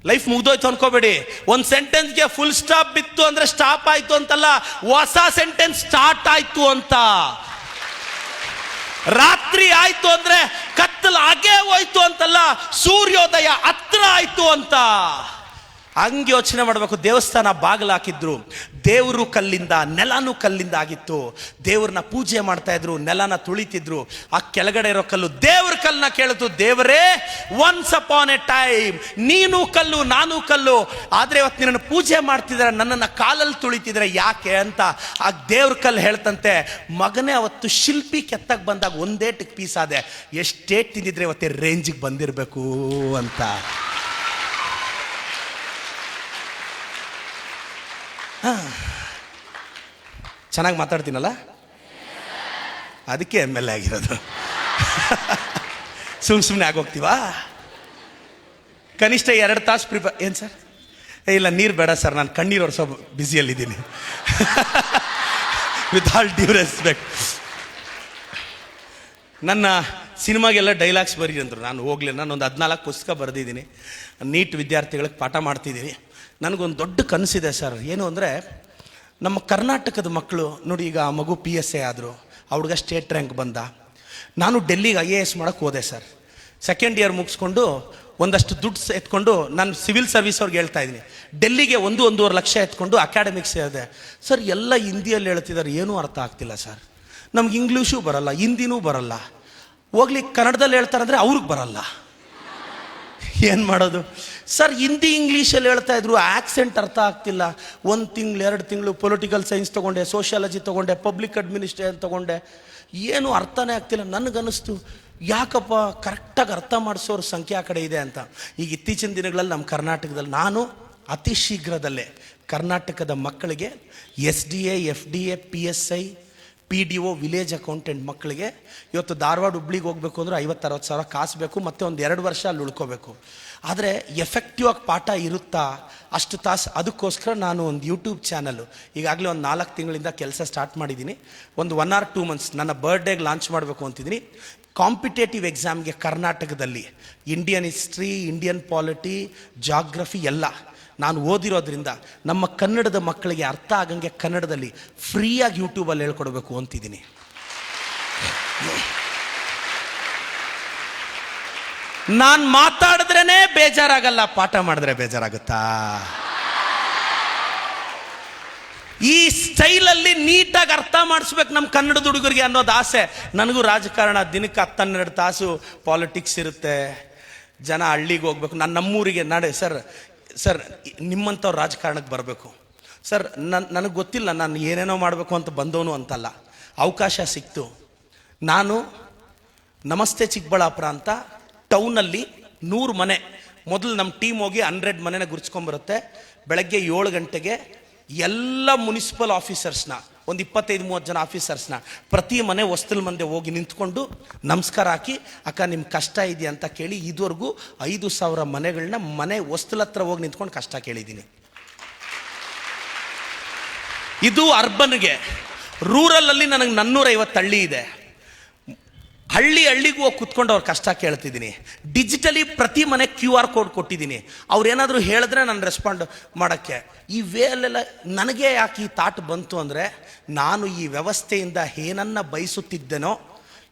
ಲೈಫ್ ಮುಗ್ದೋಯ್ತು ಅನ್ಕೋಬೇಡಿ. ಒಂದು ಸೆಂಟೆನ್ಸ್ಗೆ ಫುಲ್ ಸ್ಟಾಪ್ ಬಿತ್ತು ಅಂದ್ರೆ ಸ್ಟಾಪ್ ಆಯ್ತು ಅಂತಲ್ಲ. ಹೊಸ ಸೆಂಟೆನ್ಸ್ ಸ್ಟಾರ್ಟ್ ಆಯ್ತು ಅಂತ. ರಾತ್ರಿ ಆಯ್ತು ಅಂದ್ರೆ ಕತ್ತಲು ಹಾಗೇ ಹೋಯ್ತು ಅಂತಲ್ಲ ಸೂರ್ಯೋದಯ ಹತ್ರ ಆಯ್ತು ಅಂತ. ಹಂಗೆ ಯೋಚನೆ ಮಾಡಬೇಕು, ದೇವಸ್ಥಾನ ಬಾಗಿಲು ಹಾಕಿದ್ರು, ದೇವರು ಕಲ್ಲಿಂದ, ನೆಲನೂ ಕಲ್ಲಿಂದ ಆಗಿತ್ತು. ದೇವ್ರನ್ನ ಪೂಜೆ ಮಾಡ್ತಾ ಇದ್ರು, ನೆಲನ ತುಳಿತಿದ್ರು. ಆ ಕೆಳಗಡೆ ಇರೋ ಕಲ್ಲು ದೇವ್ರ ಕಲ್ಲನ್ನ ಕೇಳಿತು, ದೇವರೇ ಒನ್ಸ್ ಅಪಾನ್ ಎ ಟೈಮ್ ನೀನು ಕಲ್ಲು, ನಾನು ಕಲ್ಲು. ಆದ್ರೆ ಇವತ್ತು ನಿನ್ನನ್ನು ಪೂಜೆ ಮಾಡ್ತಿದ್ರೆ, ನನ್ನನ್ನು ಕಾಲಲ್ಲಿ ತುಳಿತಿದ್ರೆ. ಯಾಕೆ ಅಂತ ಆ ದೇವ್ರ ಕಲ್ಲು ಹೇಳ್ತಂತೆ, ಮಗನೇ ಅವತ್ತು ಶಿಲ್ಪಿ ಕೆತ್ತಕ್ಕೆ ಬಂದಾಗ ಒಂದೇ ಟಿಕ್ ಪೀಸ್ ಆದೆ. ಎಷ್ಟೇಟ್ ತಿಂದಿದ್ರೆ ಇವತ್ತೇ ರೇಂಜಿಗೆ ಬಂದಿರಬೇಕು ಅಂತ. ಚೆನ್ನಾಗಿ ಮಾತಾಡ್ತೀನಲ್ಲ? ಅದಕ್ಕೆ ಎಂ ಎಲ್ ಎ ಆಗಿರೋದು. ಸುಮ್ ಸುಮ್ಮನೆ ಆಗೋಗ್ತೀವಾ? ಕನಿಷ್ಠ ಎರಡು ತಾಸು ಪ್ರಿಪ, ಏನು ಸರ್? ಇಲ್ಲ, ನೀರು ಬೇಡ ಸರ್, ನಾನು ಕಣ್ಣೀರು ಒರೆಸೋ ಬ್ಯುಸಿಯಲ್ಲಿದ್ದೀನಿ ವಿತ್ ಆಲ್ ಡ್ಯೂ ರೆಸ್ಪೆಕ್ಟ್ ನನ್ನ ಸಿನಿಮಾಗೆಲ್ಲ ಡೈಲಾಗ್ಸ್ ಬರೀ ಅಂದರು. ನಾನು ಹೋಗ್ಲಿ ನಾನು ಹದಿನಾಲ್ಕು ಪುಸ್ತಕ ಬರೆದಿದ್ದೀನಿ. ನೀಟ್ ವಿದ್ಯಾರ್ಥಿಗಳಿಗೆ ಪಾಠ ಮಾಡ್ತಿದ್ದೀನಿ. ನನಗೊಂದು ದೊಡ್ಡ ಕನಸಿದೆ ಸರ್. ಏನು ಅಂದರೆ, ನಮ್ಮ ಕರ್ನಾಟಕದ ಮಕ್ಕಳು, ನೋಡಿ ಈಗ ಆ ಮಗು ಪಿ ಎಸ್ ಎ ಆದರು ಅವ್ರಿಗ ಸ್ಟೇಟ್ ರ್ಯಾಂಕ್ ಬಂದ. ನಾನು ಡೆಲ್ಲಿಗೆ ಐ ಎ ಎಸ್ ಮಾಡೋಕ್ಕೆ ಹೋದೆ ಸರ್. ಸೆಕೆಂಡ್ ಇಯರ್ ಮುಗಿಸ್ಕೊಂಡು ಒಂದಷ್ಟು ದುಡ್ಡು ಎತ್ಕೊಂಡು ನಾನು ಸಿವಿಲ್ ಸರ್ವಿಸ್ ಅವ್ರಿಗೆ ಹೇಳ್ತಾ ಇದ್ದೀನಿ. ಡೆಲ್ಲಿಗೆ ಒಂದು, ಒಂದೂವರೆ ಲಕ್ಷ ಎತ್ಕೊಂಡು ಅಕಾಡೆಮಿಕ್ಸ್ ಸೇರಿದೆ ಸರ್, ಎಲ್ಲ ಹಿಂದಿಯಲ್ಲಿ ಹೇಳ್ತಿದ್ದಾರೆ, ಏನೂ ಅರ್ಥ ಆಗ್ತಿಲ್ಲ ಸರ್. ನಮ್ಗೆ ಇಂಗ್ಲೀಷೂ ಬರಲ್ಲ, ಹಿಂದಿನೂ ಬರಲ್ಲ. ಹೋಗ್ಲಿ ಕನ್ನಡದಲ್ಲಿ ಹೇಳ್ತಾರಂದ್ರೆ ಅವ್ರಿಗೆ ಬರಲ್ಲ. ಏನು ಮಾಡೋದು? ಸರ್, ಹಿಂದಿ ಇಂಗ್ಲೀಷಲ್ಲಿ ಹೇಳ್ತಾ ಇದ್ರು ಆಕ್ಸೆಂಟ್ ಅರ್ಥ ಆಗ್ತಿಲ್ಲ. ಒಂದು ತಿಂಗಳು, ಎರಡು ತಿಂಗಳು ಪೊಲಿಟಿಕಲ್ ಸೈನ್ಸ್ ತೊಗೊಂಡೆ ಸೋಷಿಯಾಲಜಿ ತೊಗೊಂಡೆ ಪಬ್ಲಿಕ್ ಅಡ್ಮಿನಿಸ್ಟ್ರೇಷನ್ ತೊಗೊಂಡೆ. ಏನು ಅರ್ಥನೇ ಆಗ್ತಿಲ್ಲ. ನನಗನ್ನಿಸ್ತು, ಯಾಕಪ್ಪ ಕರೆಕ್ಟಾಗಿ ಅರ್ಥ ಮಾಡಿಸೋರು ಸಂಖ್ಯೆ ಆ ಕಡೆ ಇದೆ ಅಂತ. ಈಗ ಇತ್ತೀಚಿನ ದಿನಗಳಲ್ಲಿ ನಮ್ಮ ಕರ್ನಾಟಕದಲ್ಲಿ, ನಾನು ಅತಿ ಶೀಘ್ರದಲ್ಲೇ ಕರ್ನಾಟಕದ ಮಕ್ಕಳಿಗೆ S D A, F D A, P S I P D O village accountant ಮಕ್ಕಳಿಗೆ ಇವತ್ತು ಧಾರವಾಡ ಹುಬ್ಳಿಗೆ ಹೋಗಬೇಕು ಅಂದ್ರೆ ಐವತ್ತು ಅರವತ್ತು ಸಾವಿರ ಕಾಸು ಬೇಕು ಮತ್ತು ಒಂದು ಎರಡು ವರ್ಷ ಅಲ್ಲಿ ಉಳ್ಕೋಬೇಕು. ಆದರೆ ಎಫೆಕ್ಟಿವ್ ಆಗಿ ಪಾಠ ಇರುತ್ತಾ? ಅಷ್ಟು ತಾಸು ಅದಕ್ಕೋಸ್ಕರ ನಾನು ಒಂದು ಯೂಟ್ಯೂಬ್ ಚಾನಲ್ಲು ಈಗಾಗಲೇ ಒಂದು ನಾಲ್ಕು ತಿಂಗಳಿಂದ ಕೆಲಸ ಸ್ಟಾರ್ಟ್ ಮಾಡಿದ್ದೀನಿ ಒಂದು ಒನ್ ಆರ್ ಟೂ ಮಂತ್ಸ್ ನನ್ನ ಬರ್ಡೇಗೆ ಲಾಂಚ್ ಮಾಡಬೇಕು ಅಂತಿದ್ದೀನಿ ಕಾಂಪಿಟೇಟಿವ್ ಎಕ್ಸಾಮ್ಗೆ ಕರ್ನಾಟಕದಲ್ಲಿ Indian history Indian polity geography ಎಲ್ಲ. ನಾನು ಓದಿರೋದ್ರಿಂದ ನಮ್ಮ ಕನ್ನಡದ ಮಕ್ಕಳಿಗೆ ಅರ್ಥ ಆಗಂಗೆ ಕನ್ನಡದಲ್ಲಿ ಫ್ರೀಯಾಗಿ ಯೂಟ್ಯೂಬಲ್ಲಿ ಹೇಳ್ಕೊಡ್ಬೇಕು ಅಂತಿದ್ದೀನಿ. ನಾನು ಮಾತಾಡಿದ್ರೇ ಬೇಜಾರಾಗಲ್ಲ, ಪಾಠ ಮಾಡಿದ್ರೆ ಬೇಜಾರಾಗುತ್ತಾ? ಈ ಸ್ಟೈಲಲ್ಲಿ ನೀಟಾಗಿ ಅರ್ಥ ಮಾಡಿಸ್ಬೇಕು ನಮ್ಮ ಕನ್ನಡದ ಹುಡುಗರಿಗೆ ಅನ್ನೋದು ಆಸೆ. ನನಗೂ ರಾಜಕಾರಣ ದಿನಕ್ಕೆ ಹತ್ತನ್ನೆರಡು ತಾಸು ಪಾಲಿಟಿಕ್ಸ್ ಇರುತ್ತೆ. ಜನ ಹಳ್ಳಿಗೆ ಹೋಗ್ಬೇಕು. ನಾನು ನಮ್ಮೂರಿಗೆ ನಡೆ ಸರ್ ಸರ್, ನಿಮ್ಮಂಥವ್ರು ರಾಜಕಾರಣಕ್ಕೆ ಬರಬೇಕು. ಸರ್ ನನ್ನ ನನಗೆ ಗೊತ್ತಿಲ್ಲ ನಾನು ಏನೇನೋ ಮಾಡಬೇಕು ಅಂತ ಬಂದವನು ಅಂತಲ್ಲ. ಅವಕಾಶ ಸಿಕ್ತು. ನಾನು ನಮಸ್ತೆ ಚಿಕ್ಕಬಳ್ಳಾಪುರ ಅಂತ ಟೌನಲ್ಲಿ ನೂರು ಮನೆ, ಮೊದಲು ನಮ್ಮ ಟೀಮ್ ಹೋಗಿ ಹಂಡ್ರೆಡ್ ಮನೆನ ಗುರ್ಸ್ಕೊಂಬರುತ್ತೆ ಬೆಳಗ್ಗೆ ಏಳು ಗಂಟೆಗೆ ಎಲ್ಲ ಮುನ್ಸಿಪಲ್ ಆಫೀಸರ್ಸ್ನ ಒಂದು ಇಪ್ಪತ್ತೈದು, ಮೂವತ್ತು ಜನ ಆಫೀಸರ್ಸ್ನ ಪ್ರತಿ ಮನೆ ಹೊಸ್ತಲ್ ಮಂದೆ ಹೋಗಿ ನಿಂತ್ಕೊಂಡು ನಮಸ್ಕಾರ ಹಾಕಿ, ಅಕ್ಕ ನಿಮ್ಮ ಕಷ್ಟ ಇದೆಯಾ? ಅಂತ ಕೇಳಿ ಇದುವರೆಗೂ ಐದು ಸಾವಿರ ಮನೆಗಳನ್ನ ಮನೆ ಹೊಸ್ತಲ ಹತ್ರ ಹೋಗಿ ನಿಂತ್ಕೊಂಡು ಕಷ್ಟ ಕೇಳಿದ್ದೀನಿ. ಇದು ಅರ್ಬನ್ಗೆ ರೂರಲಲ್ಲಿ ನನಗೆ ನನ್ನೂರೈವತ್ತು ಹಳ್ಳಿ ಇದೆ. ಹಳ್ಳಿ ಹಳ್ಳಿಗೂ ಹೋಗಿ ಕುತ್ಕೊಂಡು ಅವ್ರ ಕಷ್ಟ ಕೇಳ್ತಿದ್ದೀನಿ. ಡಿಜಿಟಲಿ ಪ್ರತಿ ಮನೆ ಕ್ಯೂ ಆರ್ ಕೋಡ್ ಕೊಟ್ಟಿದ್ದೀನಿ. ಅವ್ರು ಏನಾದರೂ ಹೇಳಿದ್ರೆ ನಾನು ರೆಸ್ಪಾಂಡ್ ಮಾಡೋಕ್ಕೆ. ಈ ವೇ ಅಲ್ಲೆಲ್ಲ ನನಗೆ ಯಾಕೆ ಈ ತಾಟ್ ಬಂತು ಅಂದರೆ, ನಾನು ಈ ವ್ಯವಸ್ಥೆಯಿಂದ ಏನನ್ನ ಬಯಸುತ್ತಿದ್ದೇನೋ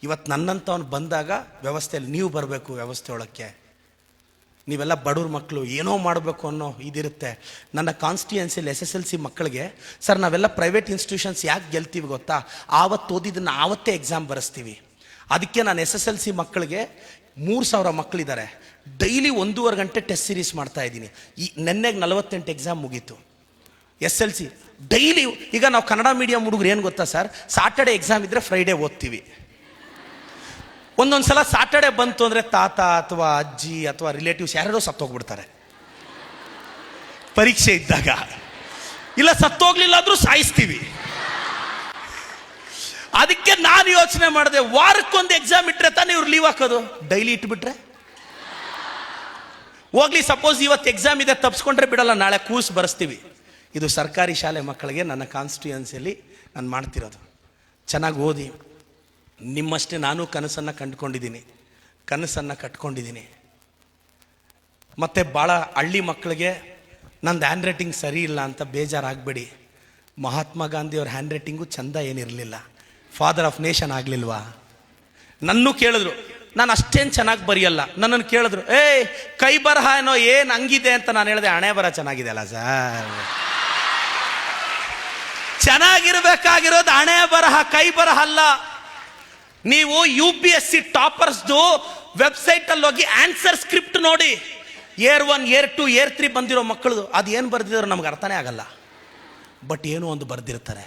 ಇವತ್ತು ನನ್ನಂಥವ್ನು ಬಂದಾಗ ವ್ಯವಸ್ಥೆಯಲ್ಲಿ ನೀವು ಬರಬೇಕು ವ್ಯವಸ್ಥೆ ಒಳಕ್ಕೆ. ನೀವೆಲ್ಲ ಬಡವ್ರ ಮಕ್ಕಳು ಏನೋ ಮಾಡಬೇಕು ಅನ್ನೋ ಇದಿರುತ್ತೆ. ನನ್ನ ಕಾನ್ಸ್ಟಿಟ್ಯೂನ್ಸಿಯಲ್ಲಿ ಎಸ್ ಎಸ್ ಎಲ್ ಸಿ ಮಕ್ಕಳಿಗೆ, ಸರ್, ನಾವೆಲ್ಲ ಪ್ರೈವೇಟ್ ಇನ್ಸ್ಟಿಟ್ಯೂಷನ್ಸ್ ಯಾಕೆ ಗೆಲ್ತೀವಿ ಗೊತ್ತಾ? ಆವತ್ತು ಓದಿದ್ದನ್ನು ಆವತ್ತೇ ಎಕ್ಸಾಮ್ ಬರೆಸ್ತೀವಿ. ಅದಕ್ಕೆ ನಾನು ಎಸ್ ಎಸ್ ಎಲ್ ಸಿ ಮಕ್ಕಳಿಗೆ ಮೂರು ಸಾವಿರ ಮಕ್ಕಳಿದ್ದಾರೆ. ಡೈಲಿ ಒಂದೂವರೆ ಗಂಟೆ ಟೆಸ್ಟ್ ಸೀರೀಸ್ ಮಾಡ್ತಾ ಇದ್ದೀನಿ. ಈ ನೆನ್ನೆಗೆ ನಲವತ್ತೆಂಟು ಎಕ್ಸಾಮ್ ಮುಗೀತು. ಎಸ್ ಎಲ್ ಸಿ ಡೈಲಿ ಈಗ ನಾವು ಕನ್ನಡ ಮೀಡಿಯಂ ಹುಡುಗರು ಏನು ಗೊತ್ತಾ ಸರ್? ಸಾಟರ್ಡೆ ಎಕ್ಸಾಮ್ ಇದ್ದರೆ ಫ್ರೈಡೇ ಓದ್ತೀವಿ. ಒಂದೊಂದು ಸಲ ಸಾಟರ್ಡೆ ಬಂತು ಅಂದರೆ ತಾತ ಅಥವಾ ಅಜ್ಜಿ ಅಥವಾ ರಿಲೇಟಿವ್ಸ್ ಯಾರ್ಯಾರೋ ಸತ್ತೋಗ್ಬಿಡ್ತಾರೆ. ಪರೀಕ್ಷೆ ಇದ್ದಾಗ. ಇಲ್ಲ ಸತ್ತೋಗ್ಲಿಲ್ಲ ಆದರೂ ಸಾಯಿಸ್ತೀವಿ. ಅದಕ್ಕೆ ನಾನು ಯೋಚನೆ ಮಾಡಿದೆ ವಾರಕ್ಕೊಂದು ಎಕ್ಸಾಮ್ ಇಟ್ಟರೆ ತಾನೇ ಇವ್ರು ಲೀವ್ ಹಾಕೋದು? ಡೈಲಿ ಇಟ್ಬಿಟ್ರೆ? ಹೋಗ್ಲಿ ಸಪೋಸ್ ಇವತ್ತು ಎಕ್ಸಾಮ್ ಇದೆ ತಪ್ಸ್ಕೊಂಡ್ರೆ ಬಿಡಲ್ಲ ನಾಳೆ ಕೂಸ್ ಬರೆಸ್ತೀವಿ. ಇದು ಸರ್ಕಾರಿ ಶಾಲೆ ಮಕ್ಕಳಿಗೆ ನನ್ನ ಕಾನ್ಸ್ಟಿಟ್ಯೂನ್ಸಿಯಲ್ಲಿ ನಾನು ಮಾಡ್ತಿರೋದು. ಚೆನ್ನಾಗಿ ಓದಿ. ನಿಮ್ಮಷ್ಟೇ ನಾನು ಕನಸನ್ನು ಕಂಡುಕೊಂಡಿದ್ದೀನಿ. ಕನಸನ್ನು ಕಟ್ಕೊಂಡಿದ್ದೀನಿ. ಮತ್ತು ಭಾಳ ಹಳ್ಳಿ ಮಕ್ಕಳಿಗೆ ನಂದು ಹ್ಯಾಂಡ್ ರೈಟಿಂಗ್ ಸರಿ ಇಲ್ಲ ಅಂತ ಬೇಜಾರಾಗಬೇಡಿ. ಮಹಾತ್ಮ ಗಾಂಧಿಯವ್ರ ಹ್ಯಾಂಡ್ ರೈಟಿಂಗು ಚಂದ ಏನಿರಲಿಲ್ಲ. ಫಾದರ್ ಆಫ್ ನೇಷನ್ ಆಗಲಿಲ್ವಾ? ನನ್ನೂ ಕೇಳಿದ್ರು, ನಾನು ಅಷ್ಟೇನು ಚೆನ್ನಾಗಿ ಬರೆಯಲ್ಲ. ನನ್ನನ್ನು ಕೇಳಿದ್ರು, ಏಯ್, ಕೈ ಬರಹ ಏನೋ ಏನು ಹಂಗಿದೆ ಅಂತ ನಾನು ಹೇಳಿದೆ, ಹಣೆ ಬರ ಚೆನ್ನಾಗಿದೆ ಅಲ್ಲ ಸರ್? ಚೆನ್ನಾಗಿರ್ಬೇಕಾಗಿರೋದು ಹಣೆ ಬರಹ, ಕೈ ಬರಹ ಅಲ್ಲ. ನೀವು ಯು ಪಿ ಎಸ್ ಸಿ ಟಾಪರ್ಸ್ದು ವೆಬ್ಸೈಟ್ ಅಲ್ಲಿ ಹೋಗಿ ಆನ್ಸರ್ ಸ್ಕ್ರಿಪ್ಟ್ ನೋಡಿ. Air one air two air three ಬಂದಿರೋ ಮಕ್ಕಳದು, ಅದು ಏನು ಬರೆದಿದ್ರು ನಮ್ಗೆ ಅರ್ಥನೇ ಆಗಲ್ಲ. ಬಟ್ ಏನೋ ಒಂದು ಬರೆದಿರ್ತಾರೆ.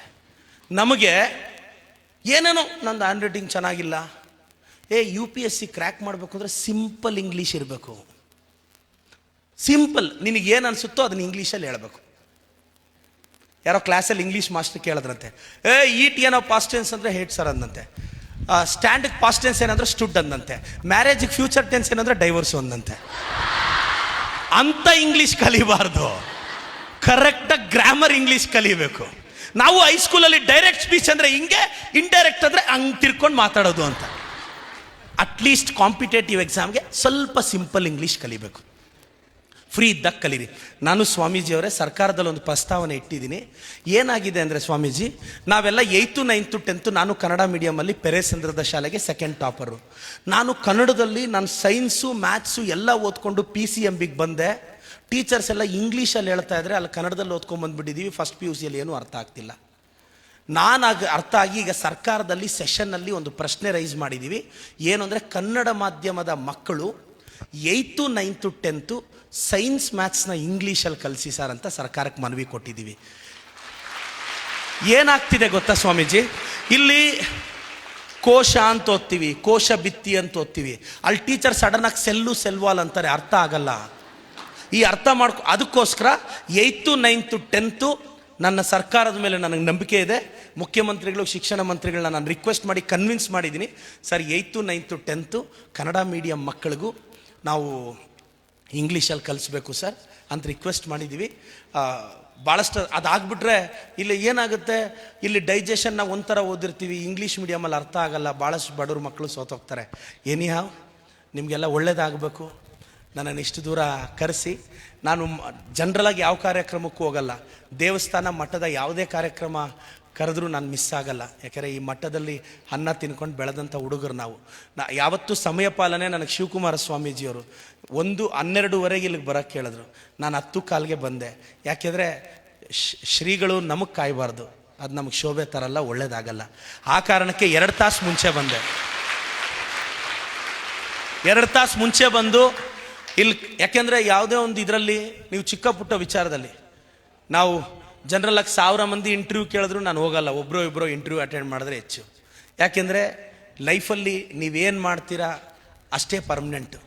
ನಮಗೆ ಏನೇನೋ? ನಂದು ಹ್ಯಾಂಡ್ ರೈಟಿಂಗ್ ಚೆನ್ನಾಗಿಲ್ಲ. ಏ U P S C crack ಮಾಡಬೇಕು ಅಂದರೆ ಸಿಂಪಲ್ ಇಂಗ್ಲೀಷ್ ಇರಬೇಕು. ಸಿಂಪಲ್ ನಿನಗೆ ಏನು ಅನಿಸುತ್ತೋ ಅದನ್ನ ಇಂಗ್ಲೀಷಲ್ಲಿ ಹೇಳಬೇಕು. ಯಾರೋ ಕ್ಲಾಸಲ್ಲಿ ಇಂಗ್ಲೀಷ್ ಮಾಸ್ಟರ್ ಕೇಳಿದ್ರಂತೆ. ಏ ಈಟ್ ಏನೋ ಪಾಸ್ಟ್ ಟೆನ್ಸ್ ಅಂದರೆ ಹೇಟ್ ಸರ್ ಅಂದಂತೆ. ಸ್ಟ್ಯಾಂಡಿಗೆ ಪಾಸ್ಟ್ ಟೆನ್ಸ್ ಏನಂದ್ರೆ ಸ್ಟುಡ್ ಅಂದಂತೆ. ಮ್ಯಾರೇಜಿಗೆ ಫ್ಯೂಚರ್ ಟೆನ್ಸ್ ಏನಂದ್ರೆ ಡೈವರ್ಸ್ ಅಂದಂತೆ. ಅಂತ ಇಂಗ್ಲೀಷ್ ಕಲಿಬಾರ್ದು. ಕರೆಕ್ಟಾಗಿ ಗ್ರಾಮರ್ ಇಂಗ್ಲೀಷ್ ಕಲಿಬೇಕು. ನಾವು ಹೈಸ್ಕೂಲಲ್ಲಿ ಡೈರೆಕ್ಟ್ ಸ್ಪೀಚ್ ಅಂದರೆ ಹಿಂಗೆ ಇಂಡೈರೆಕ್ಟ್ ಅಂದರೆ ಹಂಗೆ ತಿರ್ಕೊಂಡು ಮಾತಾಡೋದು ಅಂತ. ಅಟ್ಲೀಸ್ಟ್ ಕಾಂಪಿಟೇಟಿವ್ ಎಕ್ಸಾಮ್ಗೆ ಸ್ವಲ್ಪ ಸಿಂಪಲ್ ಇಂಗ್ಲೀಷ್ ಕಲಿಬೇಕು. ಫ್ರೀ ಇದ್ದಾಗ ಕಲೀರಿ. ನಾನು ಸ್ವಾಮೀಜಿಯವರೇ ಸರ್ಕಾರದಲ್ಲಿ ಒಂದು ಪ್ರಸ್ತಾವನೆ ಇಟ್ಟಿದ್ದೀನಿ. ಏನಾಗಿದೆ ಅಂದರೆ ಸ್ವಾಮೀಜಿ, ನಾವೆಲ್ಲ ಏಯ್ತು ನೈನ್ತು ಟೆಂತು ನಾನು ಕನ್ನಡ ಮೀಡಿಯಮಲ್ಲಿ ಪೆರೇಸಂದ್ರದ ಶಾಲೆಗೆ ಸೆಕೆಂಡ್ ಟಾಪರು ನಾನು ಕನ್ನಡದಲ್ಲಿ ನಾನು ಸೈನ್ಸು ಮ್ಯಾಥ್ಸು ಎಲ್ಲ ಓದ್ಕೊಂಡು ಪಿ ಸಿ ಎಂ ಬಿಗೆ ಬಂದೆ. ಟೀಚರ್ಸ್ ಎಲ್ಲ ಇಂಗ್ಲೀಷಲ್ಲಿ ಹೇಳ್ತಾ ಇದ್ರೆ ಅಲ್ಲಿ ಕನ್ನಡದಲ್ಲಿ ಓದ್ಕೊಂಬಂದ್ಬಿಟ್ಟಿದ್ದೀವಿ ಫಸ್ಟ್ ಪಿ ಯು ಸಿಯಲ್ಲಿ ಏನೂ ಅರ್ಥ ಆಗ್ತಿಲ್ಲ. ನಾನಾಗ ಅರ್ಥ ಆಗಿ ಈಗ ಸರ್ಕಾರದಲ್ಲಿ ಸೆಷನ್ನಲ್ಲಿ ಒಂದು ಪ್ರಶ್ನೆ ರೈಸ್ ಮಾಡಿದ್ದೀವಿ ಏನು ಅಂದರೆ ಕನ್ನಡ ಮಾಧ್ಯಮದ ಮಕ್ಕಳು ಏಯ್ತು ನೈನ್ತು ಟೆಂತು ಸೈನ್ಸ್ ಮ್ಯಾಥ್ಸ್ನ ಇಂಗ್ಲೀಷಲ್ಲಿ ಕಲಿಸಿ ಸರ್ ಅಂತ ಸರ್ಕಾರಕ್ಕೆ ಮನವಿ ಕೊಟ್ಟಿದ್ದೀವಿ ಏನಾಗ್ತಿದೆ ಗೊತ್ತಾ ಸ್ವಾಮೀಜಿ? ಇಲ್ಲಿ ಕೋಶ ಅಂತ ಓದ್ತೀವಿ, ಕೋಶ ಬಿತ್ತಿ ಅಂತ ಓದ್ತೀವಿ. ಅಲ್ಲಿ ಟೀಚರ್ ಸಡನ್ನಾಗಿ ಸೆಲ್ಲು ಸೆಲ್ವಾಲ್ ಅಂತಾರೆ, ಅರ್ಥ ಆಗಲ್ಲ. ಈ ಅರ್ಥ ಮಾಡ್ಕೊ ಅದಕ್ಕೋಸ್ಕರ ಏಯ್ತು ನೈನ್ತು ಟೆಂತು ನನ್ನ ಸರ್ಕಾರದ ಮೇಲೆ ನನಗೆ ನಂಬಿಕೆ ಇದೆ. ಮುಖ್ಯಮಂತ್ರಿಗಳು, ಶಿಕ್ಷಣ ಮಂತ್ರಿಗಳನ್ನ ನಾನು ರಿಕ್ವೆಸ್ಟ್ ಮಾಡಿ ಕನ್ವಿನ್ಸ್ ಮಾಡಿದ್ದೀನಿ. Sir eighth ninth tenth Kannada medium ಮಕ್ಕಳಿಗೂ ನಾವು ಇಂಗ್ಲೀಷಲ್ಲಿ ಕಲಿಸ್ಬೇಕು ಸರ್ ಅಂತ ರಿಕ್ವೆಸ್ಟ್ ಮಾಡಿದ್ದೀವಿ. ಭಾಳಷ್ಟು ಅದಾಗ್ಬಿಟ್ರೆ ಇಲ್ಲಿ ಏನಾಗುತ್ತೆ? ಇಲ್ಲಿ ಡೈಜೆಷನ್ ನಾವು ಒಂಥರ ಓದಿರ್ತೀವಿ. ಇಂಗ್ಲೀಷ್ ಮೀಡಿಯಮಲ್ಲಿ ಅರ್ಥ ಆಗಲ್ಲ. ಭಾಳಷ್ಟು ಬಡವ್ರ ಮಕ್ಕಳು ಸೋತೋಗ್ತಾರೆ. ಎನಿಹಾವ್ ನಿಮಗೆಲ್ಲ ಒಳ್ಳೇದಾಗಬೇಕು. ನನ್ನನ್ನು ಇಷ್ಟು ದೂರ ಕರೆಸಿ. ನಾನು ಜನರಲಾಗಿ ಯಾವ ಕಾರ್ಯಕ್ರಮಕ್ಕೂ ಹೋಗಲ್ಲ. ದೇವಸ್ಥಾನ ಮಠದ ಯಾವುದೇ ಕಾರ್ಯಕ್ರಮ ಕರೆದ್ರೂ ನಾನು ಮಿಸ್ ಆಗಲ್ಲ. ಯಾಕೆಂದರೆ ಈ ಮಠದಲ್ಲಿ ಅನ್ನ ತಿನ್ಕೊಂಡು ಬೆಳೆದಂಥ ಹುಡುಗರು ನಾವು. ನಾ, ಯಾವತ್ತೂ ಸಮಯ ಪಾಲನೆ ನನಗೆ ಶಿವಕುಮಾರ ಸ್ವಾಮೀಜಿಯವರು. ಒಂದು ಹನ್ನೆರಡುವರೆಗೆ ಇಲ್ಲಿಗೆ ಬರೋಕ್ಕೆ ಹೇಳಿದ್ರು. ನಾನು ಹತ್ತು ಕಾಲಿಗೆ ಬಂದೆ. ಯಾಕೆಂದರೆ ಶ್ರೀಗಳು ನಮಗೆ ಕಾಯಬಾರ್ದು. ಅದು ನಮಗೆ ಶೋಭೆ ತರಲ್ಲ, ಒಳ್ಳೇದಾಗಲ್ಲ. ಆ ಕಾರಣಕ್ಕೆ ಎರಡು ತಾಸು ಮುಂಚೆ ಬಂದೆ. ಎರಡು ತಾಸು ಮುಂಚೆ ಬಂದು ಇಲ್ಲಿ ಯಾಕೆಂದರೆ ಯಾವುದೇ ಒಂದು ಇದರಲ್ಲಿ ನೀವು ಚಿಕ್ಕ ಪುಟ್ಟ ವಿಚಾರದಲ್ಲಿ ನಾವು ಜನರಲಾಗಿ ಸಾವಿರ ಮಂದಿ ಇಂಟರ್ವ್ಯೂ ಕೇಳಿದ್ರು ನಾನು ಹೋಗಲ್ಲ ಒಬ್ಬರು ಇಬ್ಬರು ಇಂಟರ್ವ್ಯೂ ಅಟೆಂಡ್ ಮಾಡಿದ್ರೆ ಹೆಚ್ಚು. ಯಾಕೆಂದರೆ ಲೈಫಲ್ಲಿ ನೀವೇನು ಮಾಡ್ತೀರಾ ಅಷ್ಟೇ ಪರ್ಮನೆಂಟು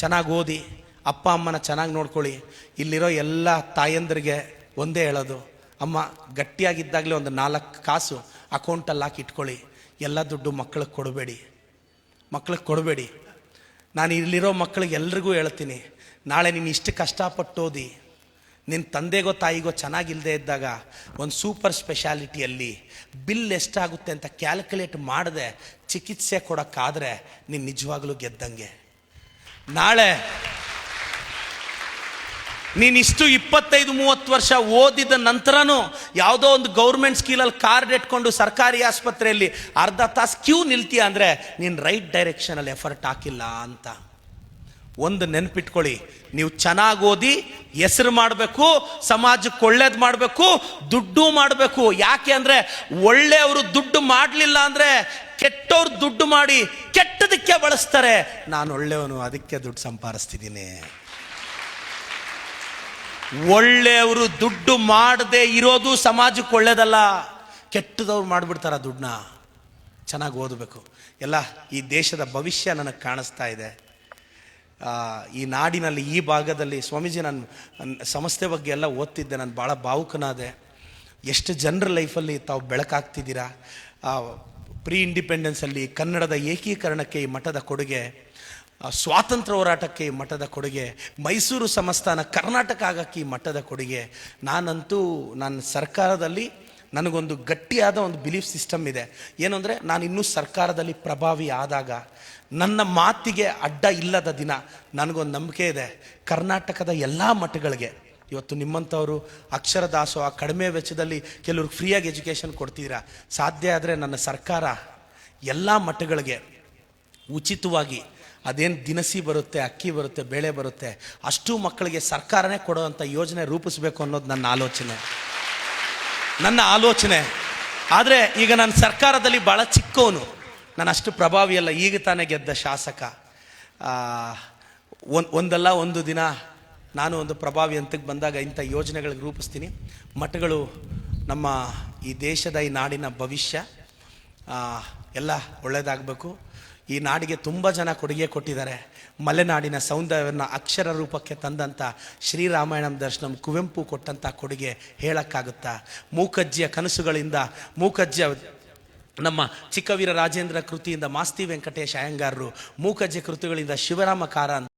ಚೆನ್ನಾಗಿ ಓದಿ, ಅಪ್ಪ ಅಮ್ಮನ ಚೆನ್ನಾಗಿ ನೋಡ್ಕೊಳ್ಳಿ. ಇಲ್ಲಿರೋ ಎಲ್ಲ ತಾಯಂದರಿಗೆ ಒಂದೇ ಹೇಳೋದು, ಅಮ್ಮ ಗಟ್ಟಿಯಾಗಿದ್ದಾಗಲೇ ಒಂದು ನಾಲ್ಕು ಕಾಸು ಅಕೌಂಟಲ್ಲಿ ಹಾಕಿ ಇಟ್ಕೊಳ್ಳಿ ಎಲ್ಲ ದುಡ್ಡು ಮಕ್ಕಳಿಗೆ ಕೊಡಬೇಡಿ. ಮಕ್ಕಳಿಗೆ ಕೊಡಬೇಡಿ. ನಾನು ಇಲ್ಲಿರೋ ಮಕ್ಕಳಿಗೆ ಎಲ್ರಿಗೂ ಹೇಳ್ತೀನಿ, ನಾಳೆ ನೀನು ಇಷ್ಟು ಕಷ್ಟಪಟ್ಟು ಓದಿ ನಿನ್ನ ತಂದೆಗೋ ತಾಯಿಗೋ ಚೆನ್ನಾಗಿಲ್ಲದೆ ಇದ್ದಾಗ ಒಂದು ಸೂಪರ್ ಸ್ಪೆಷಾಲಿಟಿಯಲ್ಲಿ ಬಿಲ್ ಎಷ್ಟಾಗುತ್ತೆ ಅಂತ ಕ್ಯಾಲ್ಕುಲೇಟ್ ಮಾಡದೆ, ಚಿಕಿತ್ಸೆ ಕೊಡೋಕ್ಕಾದರೆ ನೀನು ನಿಜವಾಗ್ಲೂ ಗೆದ್ದಂಗೆ. ನಾಳೆ ನೀನಿಷ್ಟು ಇಪ್ಪತ್ತೈದು, ಮೂವತ್ತು ವರ್ಷ ಓದಿದ ನಂತರನೂ ಯಾವುದೋ ಒಂದು ಗೌರ್ಮೆಂಟ್ ಸ್ಕೀಲಲ್ಲಿ ಕಾರ್ಡ್ ಇಟ್ಕೊಂಡು ಸರ್ಕಾರಿ ಆಸ್ಪತ್ರೆಯಲ್ಲಿ ಅರ್ಧ ತಾಸು ಕ್ಯೂ ನಿಲ್ತೀಯ ಅಂದರೆ ನೀನು ರೈಟ್ ಡೈರೆಕ್ಷನಲ್ಲಿ ಎಫರ್ಟ್ ಹಾಕಿಲ್ಲ ಅಂತ. ಒಂದು ನೆನ್ಪಿಟ್ಕೊಳ್ಳಿ, ನೀವು ಚೆನ್ನಾಗಿ ಓದಿ, ಹೆಸರು ಮಾಡಬೇಕು, ಸಮಾಜಕ್ಕೆ ಒಳ್ಳೇದು ಮಾಡಬೇಕು, ದುಡ್ಡು ಮಾಡಬೇಕು. ಯಾಕೆ ಅಂದರೆ ಒಳ್ಳೆಯವರು ದುಡ್ಡು ಮಾಡಲಿಲ್ಲ ಅಂದರೆ ಕೆಟ್ಟವ್ರು ದುಡ್ಡು ಮಾಡಿ ಕೆಟ್ಟದಕ್ಕೆ ಬಳಸ್ತಾರೆ. ನಾನು ಒಳ್ಳೆಯವನು, ಅದಕ್ಕೆ ದುಡ್ಡು ಸಂಪಾದಿಸ್ತಿದ್ದೀನಿ. ಒಳ್ಳೆಯವರು ದುಡ್ಡು ಮಾಡದೆ ಇರೋದು ಸಮಾಜಕ್ಕೆ ಒಳ್ಳೇದಲ್ಲ, ಕೆಟ್ಟದವ್ರು ಮಾಡಿಬಿಡ್ತಾರ ದುಡ್ಡನ್ನ. ಚೆನ್ನಾಗಿ ಓದಬೇಕು. ಎಲ್ಲ, ಈ ದೇಶದ ಭವಿಷ್ಯ ನನಗೆ ಕಾಣಿಸ್ತಾ ಇದೆ. ಈ ನಾಡಿನಲ್ಲಿ, ಈ ಭಾಗದಲ್ಲಿ ಸ್ವಾಮೀಜಿ ನಾನು ಸಂಸ್ಥೆ ಬಗ್ಗೆ ಎಲ್ಲ ಓದ್ತಿದ್ದೆ, ನಾನು ಭಾಳ ಭಾವುಕನಾದೆ. ಎಷ್ಟು ಜನರ ಲೈಫಲ್ಲಿ ತಾವು ಬೆಳಕಾಗ್ತಿದ್ದೀರಾ? ಪ್ರೀ ಇಂಡಿಪೆಂಡೆನ್ಸಲ್ಲಿ ಕನ್ನಡದ ಏಕೀಕರಣಕ್ಕೆ ಈ ಮಠದ ಕೊಡುಗೆ ಸ್ವಾತಂತ್ರ್ಯ ಹೋರಾಟಕ್ಕೆ ಈ ಮಠದ ಕೊಡುಗೆ, ಮೈಸೂರು ಸಂಸ್ಥಾನ ಕರ್ನಾಟಕ ಆಗಕ್ಕೆ ಈ ಮಠದ ಕೊಡುಗೆ. ನಾನಂತೂ ನನ್ನ ಸರ್ಕಾರದಲ್ಲಿ ನನಗೊಂದು ಗಟ್ಟಿಯಾದ ಒಂದು ಬಿಲೀಫ್ ಸಿಸ್ಟಮ್ ಇದೆ. ಏನು ನಾನು ಇನ್ನೂ ಸರ್ಕಾರದಲ್ಲಿ ಪ್ರಭಾವಿ ಆದಾಗ, ನನ್ನ ಮಾತಿಗೆ ಅಡ್ಡ ಇಲ್ಲದ ದಿನ ನನಗೊಂದು ನಂಬಿಕೆ ಇದೆ. ಕರ್ನಾಟಕದ ಎಲ್ಲ ಮಠಗಳಿಗೆ. ಇವತ್ತು ನಿಮ್ಮಂಥವರು ಅಕ್ಷರ ದಾಸೋಹ ಕಡಿಮೆ ವೆಚ್ಚದಲ್ಲಿ ಕೆಲವ್ರಿಗೆ ಫ್ರೀಯಾಗಿ ಎಜುಕೇಷನ್ ಕೊಡ್ತೀರಾ? ಸಾಧ್ಯ ಆದರೆ ನನ್ನ ಸರ್ಕಾರ ಎಲ್ಲ ಮಠಗಳಿಗೆ ಉಚಿತವಾಗಿ ಅದೇನು ದಿನಸಿ ಬರುತ್ತೆ, ಅಕ್ಕಿ ಬರುತ್ತೆ, ಬೇಳೆ ಬರುತ್ತೆ, ಅಷ್ಟು ಮಕ್ಕಳಿಗೆ ಸರ್ಕಾರನೇ ಕೊಡೋವಂಥ ಯೋಜನೆ ರೂಪಿಸಬೇಕು ಅನ್ನೋದು ನನ್ನ ಆಲೋಚನೆ. ನನ್ನ ಆಲೋಚನೆ. ಆದರೆ ಈಗ ನಾನು ಸರ್ಕಾರದಲ್ಲಿ ಭಾಳ ಚಿಕ್ಕವನು. ನಾನು ಅಷ್ಟು ಪ್ರಭಾವಿ ಅಲ್ಲ, ಈಗ ತಾನೇ ಗೆದ್ದ ಶಾಸಕ. ಒಂದು, ಒಂದಲ್ಲ ಒಂದು ದಿನ ನಾನು ಒಂದು ಪ್ರಭಾವಿ ಹಂತಕ್ಕೆ ಬಂದಾಗ ಇಂಥ ಯೋಜನೆಗಳಿಗೆ ರೂಪಿಸ್ತೀನಿ. ಮಠಗಳು ನಮ್ಮ ಈ ದೇಶದ ಈ ನಾಡಿನ ಭವಿಷ್ಯ ಎಲ್ಲ ಒಳ್ಳೆಯದಾಗಬೇಕು ಈ ನಾಡಿಗೆ ತುಂಬ ಜನ ಕೊಡುಗೆ ಕೊಟ್ಟಿದ್ದಾರೆ. ಮಲೆನಾಡಿನ ಸೌಂದರ್ಯವನ್ನು ಅಕ್ಷರ ರೂಪಕ್ಕೆ ತಂದಂಥ ಶ್ರೀರಾಮಾಯಣಂ ದರ್ಶನಂ ಕುವೆಂಪು ಕೊಟ್ಟಂಥ ಕೊಡುಗೆ ಹೇಳೋಕ್ಕಾಗುತ್ತಾ? ಮೂಕಜ್ಜಿಯ ಕನಸುಗಳಿಂದ ಮೂಕಜ್ಜಿಯ ನಮ್ಮ ಚಿಕ್ಕವೀರ ರಾಜೇಂದ್ರ ಕೃತಿಯಿಂದ ಮಾಸ್ತಿ ವೆಂಕಟೇಶ್ ಅಯ್ಯಂಗಾರರು ಮೂಕಜ್ಜೆ ಕೃತಿಗಳಿಂದ ಶಿವರಾಮ ಕಾರಂತ್